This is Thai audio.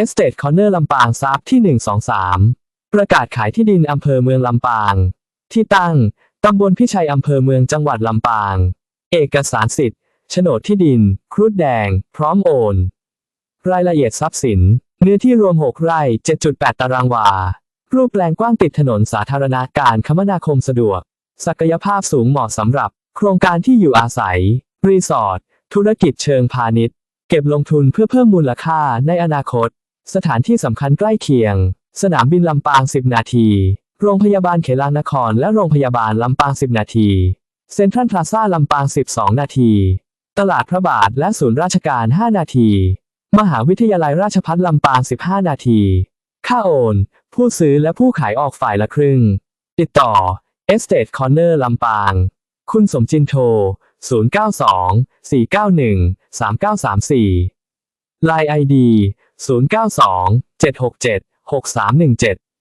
Estate Corner ลำปางซับที่ 123 ประกาศขายที่ดินอำเภอเมืองลำปาง ที่ตั้ง ตำบลพิชัยอำเภอเมืองจังหวัดลำปาง เอกสารสิทธิ์โฉนดที่ดิน ครุฑแดง พร้อมโอน รายละเอียดทรัพย์สิน เนื้อที่รวม 6 ไร่ 7.8 ตารางวา รูปแปลงกว้างติดถนนสาธารณะการคมนาคมสะดวก ศักยภาพสูงเหมาะสำหรับ โครงการที่อยู่อาศัย รีสอร์ท ธุรกิจเชิงพาณิชย์ เก็บลงทุนเพื่อเพิ่มมูลค่าในอนาคต สถานที่สำคัญใกล้เคียง สนามบินลำปาง 10 นาที โรงพยาบาลเขลางนคร และโรงพยาบาลลำปาง 10 นาที เซ็นทรัลพลาซ่าลำปาง 12 นาที ตลาดพระบาทและศูนย์ราชการ 5 นาที มหาวิทยาลัยราชภัฏลำปาง 15 นาที ค่าโอน ผู้ซื้อและผู้ขายออกฝ่ายละครึ่ง ติดต่อ Estate Corner ลำปาง คุณสมจินโทร 092 491 3934 Line ID 092 767 6317